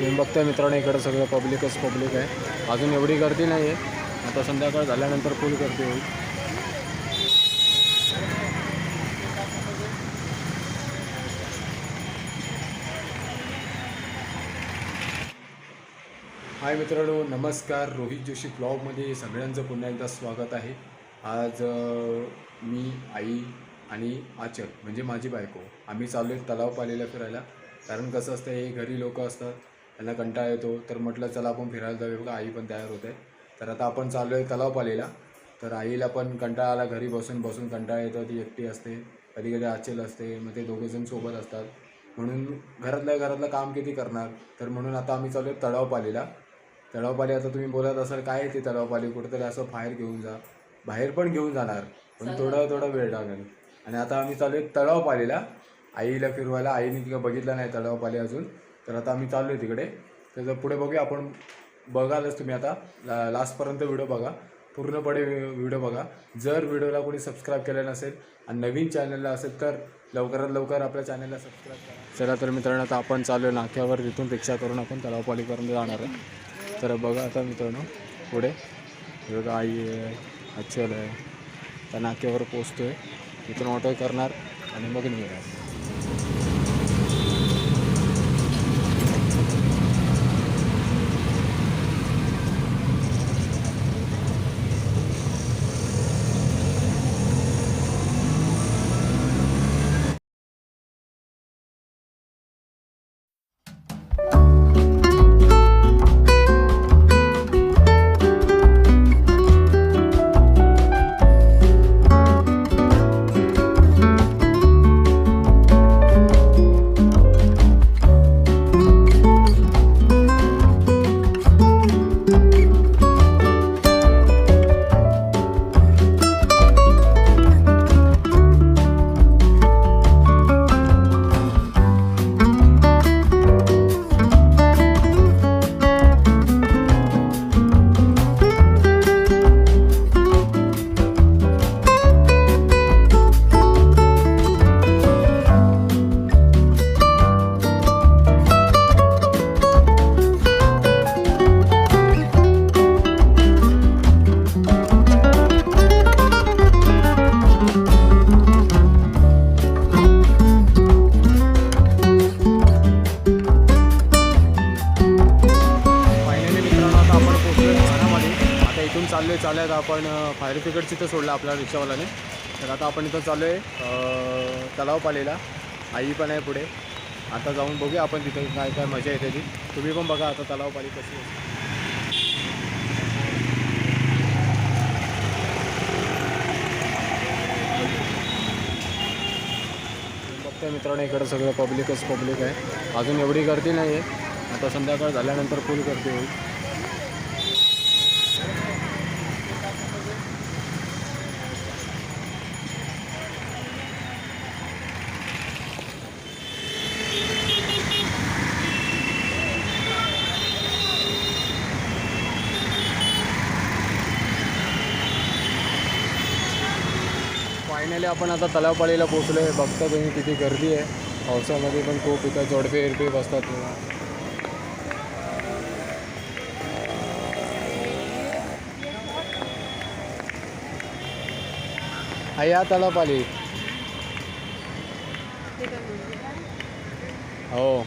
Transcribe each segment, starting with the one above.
तुम्ही बघताय मित्रांनो इकडं सगळं पब्लिकच पब्लिक आहे. अजून एवढी गर्दी नाही आहे आता संध्याकाळ झाल्यानंतर फुल गर्दी होईल. हाय मित्रांनो नमस्कार. रोहित जोशी ब्लॉगमध्ये सगळ्यांचं पुन्हा एकदा स्वागत आहे. आज मी आई आणि आचल म्हणजे माझी बायको आम्ही चाललो आहे तलाव पालेला फिरायला. कारण कसं असतं हे घरी लोक असतात. त्यांना कंटाळा येतो. तर म्हटलं चला आपण फिरायला जाऊया. बघा आई पण तयार होते. तर आता आपण चाललो आहे तलाव पालीला तर आईला पण कंटाळा आला. घरी बसून बसून कंटाळा येतो. ती एकटी असते. कधी कधी आचल असते. मग ते दोघेजण सोबत असतात. म्हणून घरातल्या घरातलं काम किती करणार? तर म्हणून आता आम्ही चाललो आहे तलाव पालीला तलावपाली आता तुम्ही बोलत असाल काय ते तलावपाली? कुठेतरी असं बाहेर घेऊन जा. बाहेर पण घेऊन जाणार पण थोडा थोडा वेळ लागेल. आणि आता आम्ही चालू आहे तलावपालीला. आईला फिरवायला. आईने तिकडे बघितलं नाही तलावपाली अजून. तर आता आम्ही चाललो आहे तिकडे. त्याचं पुढे बघूया आपण बघालच तुम्ही आता. ला लास्टपर्यंत व्हिडिओ बघा. पूर्णपणे व्हिडिओ बघा. जर व्हिडिओला कोणी सबस्क्राईब केलं नसेल आणि नवीन चॅनलला असेल तर लवकरात लवकर आपल्या चॅनलला सबस्क्राईब करा. चला तर मित्रांनो आता आपण चालू आहे नाक्यावर. तिथून रिक्षा करून आपण तलावपालीपर्यंत जाणार आहे. तर बघा आता मित्रांनो पुढे. बघा आई आहे अच्छल आहे. त्या नाक्यावर पोचतो आहे तिथून ऑटो करणार आणि मग निघणार. चालू आहेत आपण फायर ब्रिगेडची तर सोडलं आपल्या रिक्षावाल्याने. तर आता आपण इथं चालू आहे तलाव पालेला. आई पण आहे पुढे. आता जाऊन बघूया आपण तिथं काय काय मजा येते ती. तुम्ही पण बघा आता तलाव पाली कशी आहे. मित्रांनो इकडं सगळं पब्लिकच पब्लिक आहे. अजून एवढी गर्दी नाही आहे आता संध्याकाळ झाल्यानंतर फुल गर्दी होईल. आपण आता तलावपाळीला पोचलो आहे बघतो तुम्ही किती गर्दी आहे. पावसामध्ये पण खूप इथं जोडपे हिरपे बसतात तुम्हाला या तलावपाली हो.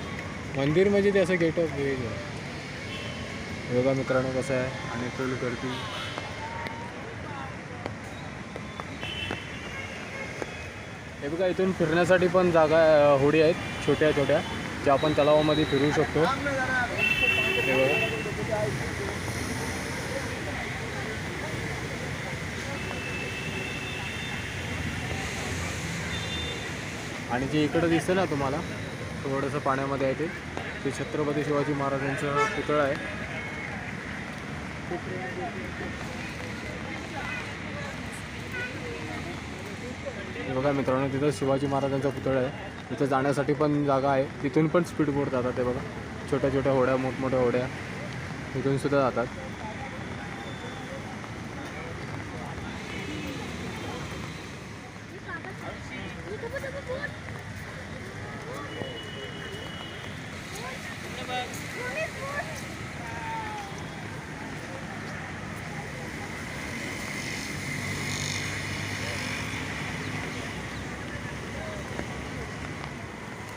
मंदिर म्हणजे ते असं गेट ऑफ व्हेज आहे मित्रांनो कसं आहे. आणि फुल गर्दी. हे बघा इथून फिरण्यासाठी पण जागा होडी आहेत छोट्या छोट्या ज्या आपण तलावामध्ये फिरू शकतो. हे बघा. आणि जे इकडं दिसतं ना तुम्हाला थोडंसं पाण्यामध्ये आहे ते ते छत्रपती शिवाजी महाराजांचं पुतळं आहे. बघा मित्रांनो तिथं शिवाजी महाराजांचा पुतळा आहे. तिथं जाण्यासाठी पण जागा आहे. तिथून पण स्पीड बोट जातात ते बघा. छोट्या छोट्या होड्या मोठमोठ्या होड्या. तिथूनसुद्धा जातात.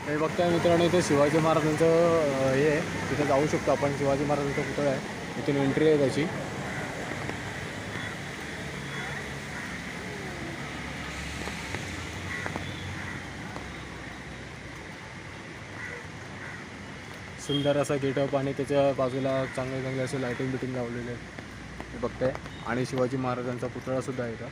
हे बघताय मित्रांनो इथे शिवाजी महाराजांचं हे आहे. तिथे जाऊ शकतो आपण. शिवाजी महाराजांचा पुतळा आहे. इथून एंट्री आहे त्याची. सुंदर असा गेटअप आणि त्याच्या बाजूला चांगले चांगले असे लायटिंग बिटिंग लावलेले आहेत. हे बघताय. आणि शिवाजी महाराजांचा पुतळा सुद्धा आहे का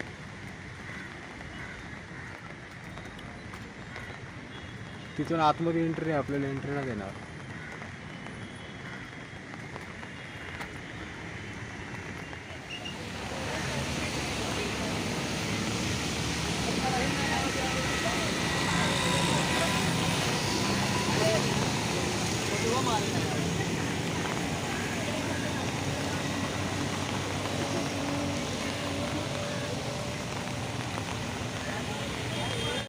तिथून आतमध्ये एंट्री आहे आपल्याला एंट्री ना देणार